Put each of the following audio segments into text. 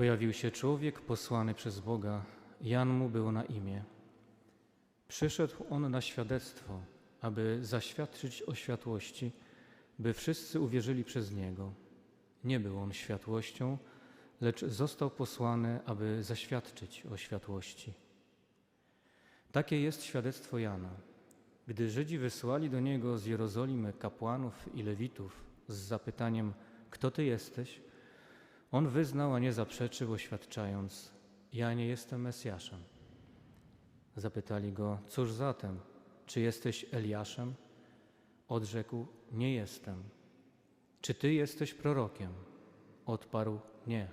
Pojawił się człowiek posłany przez Boga, Jan mu było na imię. Przyszedł on na świadectwo, aby zaświadczyć o światłości, by wszyscy uwierzyli przez niego. Nie był on światłością, lecz został posłany, aby zaświadczyć o światłości. Takie jest świadectwo Jana. Gdy Żydzi wysłali do niego z Jerozolimy kapłanów i lewitów z zapytaniem: Kto ty jesteś? On wyznał, a nie zaprzeczył, oświadczając: Ja nie jestem Mesjaszem. Zapytali go: Cóż zatem? Czy jesteś Eliaszem? Odrzekł: Nie jestem. Czy ty jesteś prorokiem? Odparł: Nie.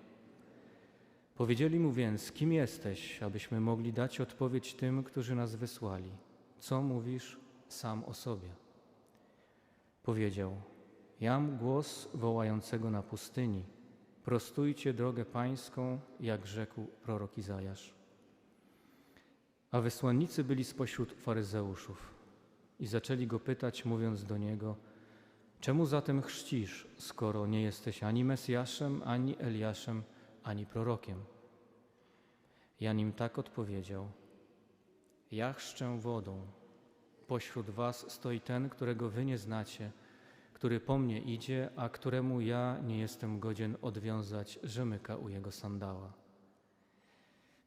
Powiedzieli mu więc: Kim jesteś, abyśmy mogli dać odpowiedź tym, którzy nas wysłali? Co mówisz sam o sobie? Powiedział: Jam głos wołającego na pustyni. Prostujcie drogę pańską, jak rzekł prorok Izajasz. A wysłannicy byli spośród faryzeuszów i zaczęli go pytać, mówiąc do niego: Czemu zatem chrzcisz, skoro nie jesteś ani Mesjaszem, ani Eliaszem, ani prorokiem? Jan im tak odpowiedział: Ja chrzczę wodą. Pośród was stoi ten, którego wy nie znacie, który po mnie idzie, a któremu ja nie jestem godzien odwiązać rzemyka u jego sandała.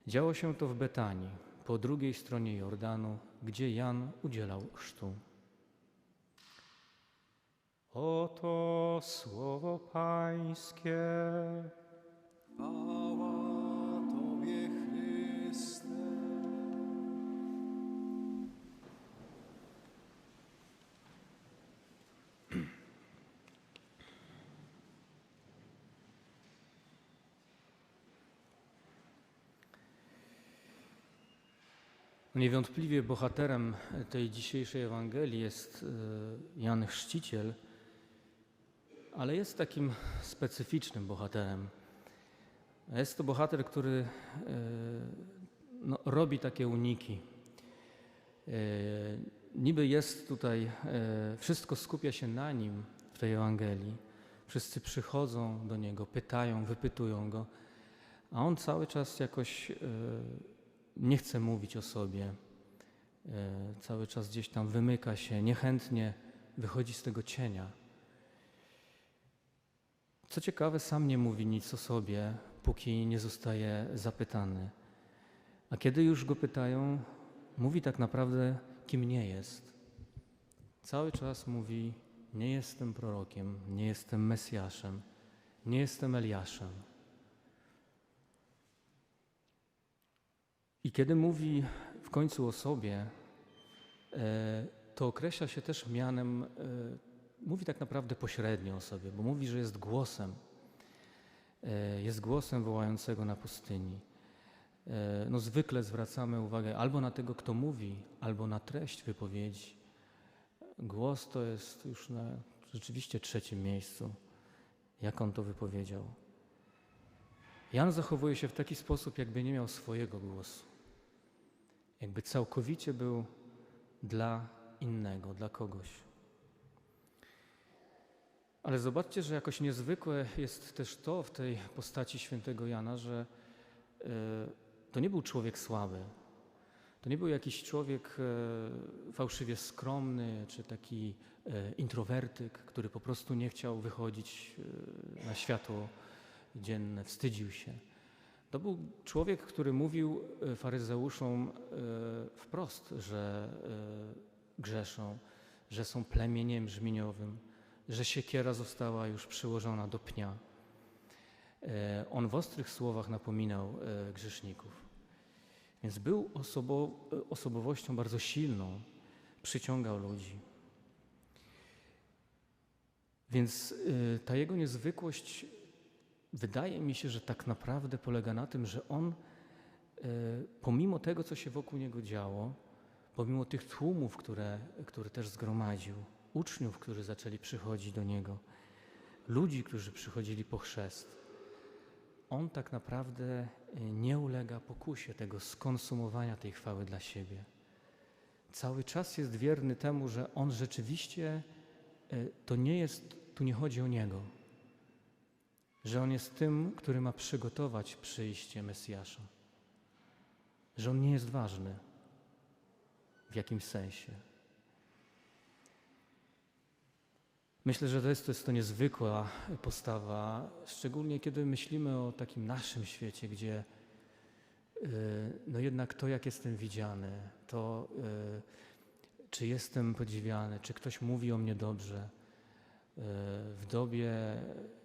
Działo się to w Betanii, po drugiej stronie Jordanu, gdzie Jan udzielał chrztu. Oto słowo Pańskie. Niewątpliwie bohaterem tej dzisiejszej Ewangelii jest e, Jan Chrzciciel, ale jest takim specyficznym bohaterem. Jest to bohater, który e, no, robi takie uniki. E, Niby jest tutaj, wszystko skupia się na nim w tej Ewangelii. Wszyscy przychodzą do niego, pytają, wypytują go, a on cały czas jakoś nie chce mówić o sobie. E, Cały czas gdzieś tam wymyka się, niechętnie wychodzi z tego cienia. Co ciekawe, sam nie mówi nic o sobie, póki nie zostaje zapytany. A kiedy już go pytają, mówi tak naprawdę, kim nie jest. Cały czas mówi: Nie jestem prorokiem, nie jestem Mesjaszem, nie jestem Eliaszem. I kiedy mówi w końcu o sobie, e, to określa się też mianem, e, mówi tak naprawdę pośrednio o sobie, bo mówi, że jest głosem. E, Jest głosem wołającego na pustyni. No zwykle zwracamy uwagę albo na tego, kto mówi, albo na treść wypowiedzi. Głos to jest już na rzeczywiście trzecim miejscu, jak on to wypowiedział. Jan zachowuje się w taki sposób, jakby nie miał swojego głosu. Jakby całkowicie był dla innego, dla kogoś. Ale zobaczcie, że jakoś niezwykłe jest też to w tej postaci świętego Jana, że e, to nie był człowiek słaby. To nie był jakiś człowiek e, fałszywie skromny, czy taki e, introwertyk, który po prostu nie chciał wychodzić na światło dzienne, wstydził się. To był człowiek, który mówił e, faryzeuszom e, wprost, że e, grzeszą, że są plemieniem brzmieniowym, że siekiera została już przyłożona do pnia. On w ostrych słowach napominał grzeszników. Więc był osobo, osobowością bardzo silną, przyciągał ludzi. Więc ta jego niezwykłość wydaje mi się, że tak naprawdę polega na tym, że on y, pomimo tego, co się wokół niego działo, pomimo tych tłumów, które, które też zgromadził, uczniów, którzy zaczęli przychodzić do niego, ludzi, którzy przychodzili po chrzest, on tak naprawdę y, nie ulega pokusie tego skonsumowania tej chwały dla siebie. Cały czas jest wierny temu, że on rzeczywiście y, to nie jest, tu nie chodzi o niego. Że On jest tym, który ma przygotować przyjście Mesjasza, że On nie jest ważny w jakimś sensie. Myślę, że to jest, to jest to niezwykła postawa, szczególnie kiedy myślimy o takim naszym świecie, gdzie y, no jednak to, jak jestem widziany, to y, czy jestem podziwiany, czy ktoś mówi o mnie dobrze, y, w dobie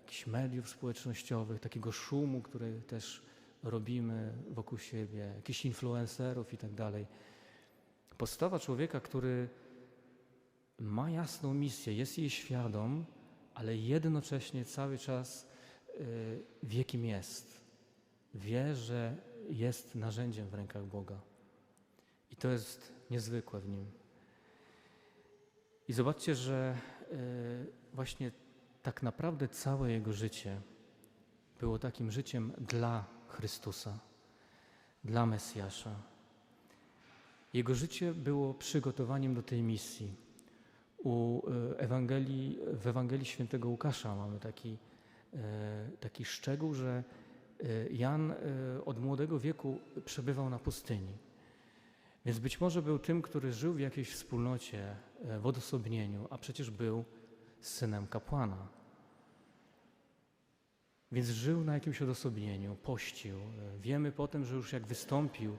jakichś mediów społecznościowych, takiego szumu, który też robimy wokół siebie, jakichś influencerów i tak dalej. Postawa człowieka, który ma jasną misję, jest jej świadom, ale jednocześnie cały czas y, wie, kim jest. Wie, że jest narzędziem w rękach Boga. I to jest niezwykłe w nim. I zobaczcie, że y, właśnie tak naprawdę całe jego życie było takim życiem dla Chrystusa, dla Mesjasza. Jego życie było przygotowaniem do tej misji. U e, Ewangelii, w Ewangelii Świętego Łukasza mamy taki, e, taki szczegół, że e, Jan od młodego wieku przebywał na pustyni. Więc być może był tym, który żył w jakiejś wspólnocie, w odosobnieniu, a przecież był synem kapłana. Więc żył na jakimś odosobnieniu, pościł. Wiemy potem, że już jak wystąpił,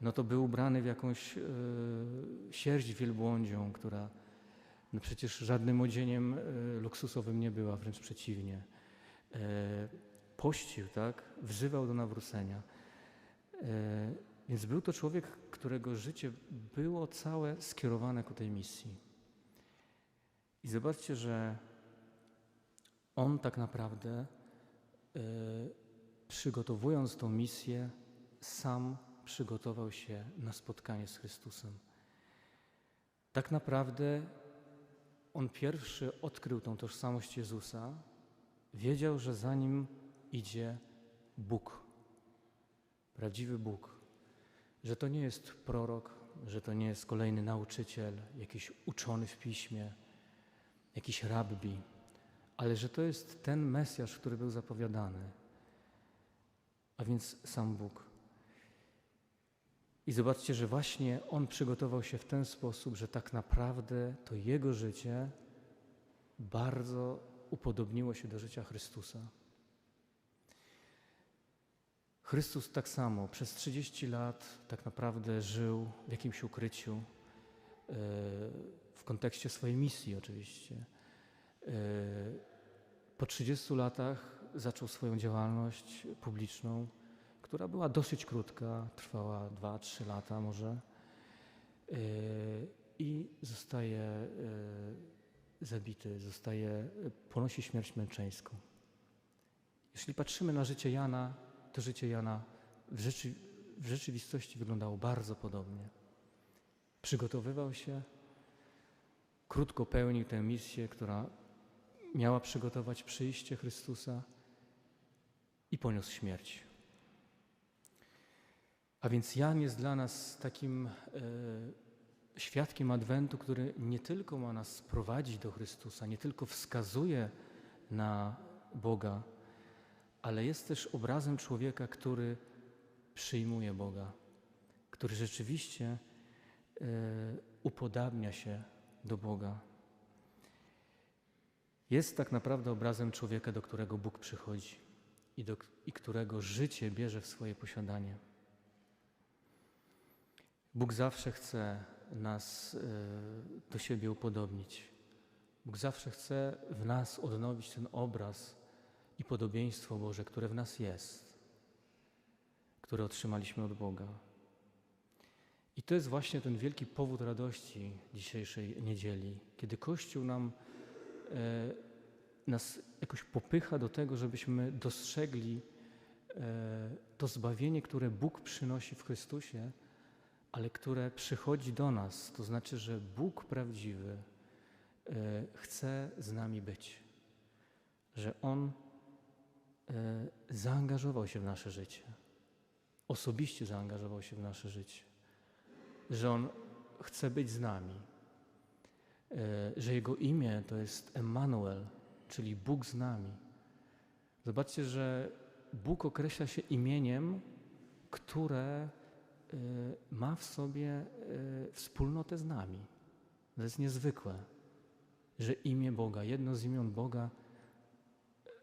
no to był ubrany w jakąś e, sierść wielbłądzią, która no przecież żadnym odzieniem e, luksusowym nie była, wręcz przeciwnie. E, pościł, tak? Wzywał do nawrócenia. Więc był to człowiek, którego życie było całe skierowane ku tej misji. I zobaczcie, że on tak naprawdę, e, przygotowując tą misję, sam przygotował się na spotkanie z Chrystusem. Tak naprawdę on pierwszy odkrył tą tożsamość Jezusa, wiedział, że za nim idzie Bóg, prawdziwy Bóg, że to nie jest prorok, że to nie jest kolejny nauczyciel, jakiś uczony w piśmie, jakiś rabbi, ale że to jest ten Mesjasz, który był zapowiadany, a więc sam Bóg. I zobaczcie, że właśnie on przygotował się w ten sposób, że tak naprawdę to jego życie bardzo upodobniło się do życia Chrystusa. Chrystus tak samo przez 30 lat tak naprawdę żył w jakimś ukryciu, e, w kontekście swojej misji oczywiście. E, po 30 latach zaczął swoją działalność publiczną która była dosyć krótka, trwała 2-3 lata może yy, i zostaje yy, zabity, zostaje, ponosi śmierć męczeńską. Jeśli patrzymy na życie Jana, to życie Jana w, rzeczy, w rzeczywistości wyglądało bardzo podobnie. Przygotowywał się, krótko pełnił tę misję, która miała przygotować przyjście Chrystusa i poniósł śmierć. A więc Jan jest dla nas takim e, świadkiem Adwentu, który nie tylko ma nas prowadzić do Chrystusa, nie tylko wskazuje na Boga, ale jest też obrazem człowieka, który przyjmuje Boga, który rzeczywiście e, upodabnia się do Boga. Jest tak naprawdę obrazem człowieka, do którego Bóg przychodzi i, do, i którego życie bierze w swoje posiadanie. Bóg zawsze chce nas e, do siebie upodobnić. Bóg zawsze chce w nas odnowić ten obraz i podobieństwo Boże, które w nas jest, które otrzymaliśmy od Boga. I to jest właśnie ten wielki powód radości dzisiejszej niedzieli, kiedy Kościół nam e, nas jakoś popycha do tego, żebyśmy dostrzegli e, to zbawienie, które Bóg przynosi w Chrystusie ale które przychodzi do nas. To znaczy, że Bóg prawdziwy e, chce z nami być, że On e, zaangażował się w nasze życie, osobiście zaangażował się w nasze życie, że On chce być z nami, e, że Jego imię to jest Emmanuel, czyli Bóg z nami. Zobaczcie, że Bóg określa się imieniem, które y, ma w sobie y, wspólnotę z nami. To jest niezwykłe, że imię Boga, jedno z imion Boga,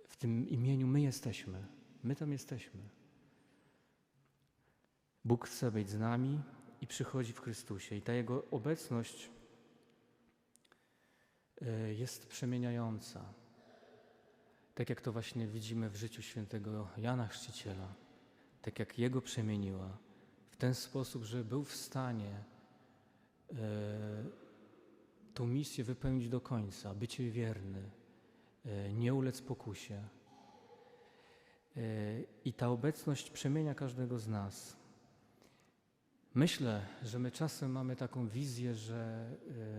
w tym imieniu my jesteśmy. My tam jesteśmy. Bóg chce być z nami i przychodzi w Chrystusie. I ta Jego obecność y, jest przemieniająca. Tak jak to właśnie widzimy w życiu świętego Jana Chrzciciela. Tak jak Jego przemieniła. W ten sposób, że był w stanie y, tą misję wypełnić do końca, być jej wierny, y, nie ulec pokusie. I ta obecność przemienia każdego z nas. Myślę, że my czasem mamy taką wizję, że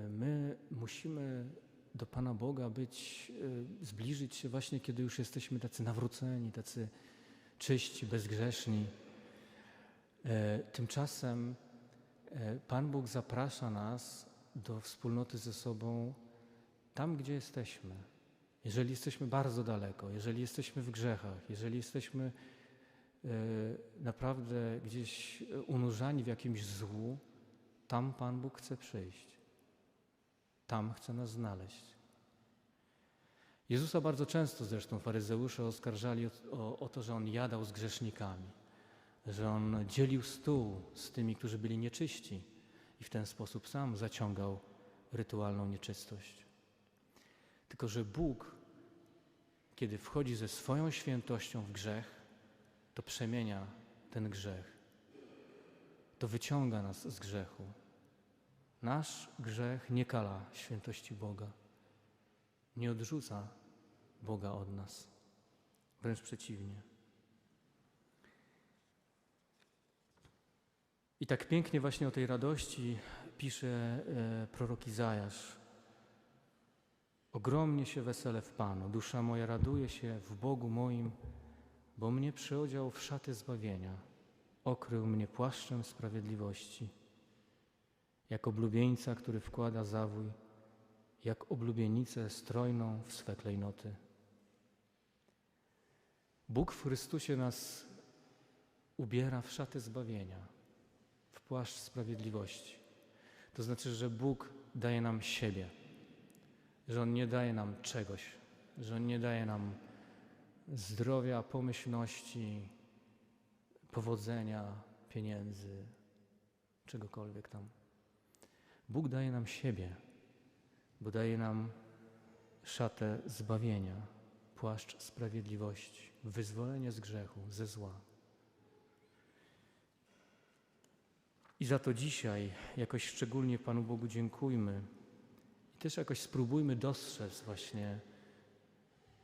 y, my musimy do Pana Boga być, y, zbliżyć się właśnie, kiedy już jesteśmy tacy nawróceni, tacy czyści, bezgrzeszni. E, Tymczasem e, Pan Bóg zaprasza nas do wspólnoty ze sobą tam, gdzie jesteśmy. Jeżeli jesteśmy bardzo daleko, jeżeli jesteśmy w grzechach, jeżeli jesteśmy e, naprawdę gdzieś unurzani w jakimś złu, tam Pan Bóg chce przyjść. Tam chce nas znaleźć. Jezusa bardzo często zresztą faryzeusze oskarżali o, o, o to, że On jadał z grzesznikami, że On dzielił stół z tymi, którzy byli nieczyści i w ten sposób sam zaciągał rytualną nieczystość. Tylko, że Bóg, kiedy wchodzi ze swoją świętością w grzech, to przemienia ten grzech. To wyciąga nas z grzechu. Nasz grzech nie kala świętości Boga. Nie odrzuca Boga od nas. Wręcz przeciwnie. I tak pięknie właśnie o tej radości pisze e, prorok Izajasz. Ogromnie się wesele w Panu, dusza moja raduje się w Bogu moim, bo mnie przyodział w szaty zbawienia, okrył mnie płaszczem sprawiedliwości, jak oblubieńca, który wkłada zawój, jak oblubienicę strojną w swe klejnoty. Bóg w Chrystusie nas ubiera w szaty zbawienia, w płaszcz sprawiedliwości. To znaczy, że Bóg daje nam siebie, że On nie daje nam czegoś, że On nie daje nam zdrowia, pomyślności, powodzenia, pieniędzy, czegokolwiek tam. Bóg daje nam siebie, bo daje nam szatę zbawienia, płaszcz sprawiedliwości, wyzwolenie z grzechu, ze zła. I za to dzisiaj jakoś szczególnie Panu Bogu dziękujmy i też jakoś spróbujmy dostrzec właśnie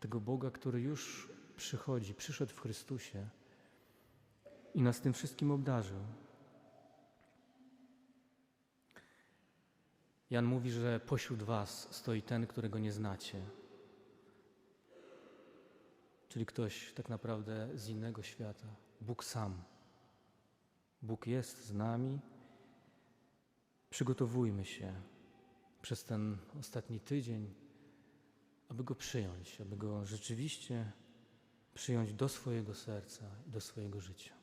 tego Boga, który już przychodzi, przyszedł w Chrystusie i nas tym wszystkim obdarzył. Jan mówi, że pośród Was stoi ten, którego nie znacie. Czyli ktoś tak naprawdę z innego świata. Bóg sam. Bóg jest z nami. Przygotowujmy się przez ten ostatni tydzień, aby Go przyjąć, aby Go rzeczywiście przyjąć do swojego serca, do swojego życia.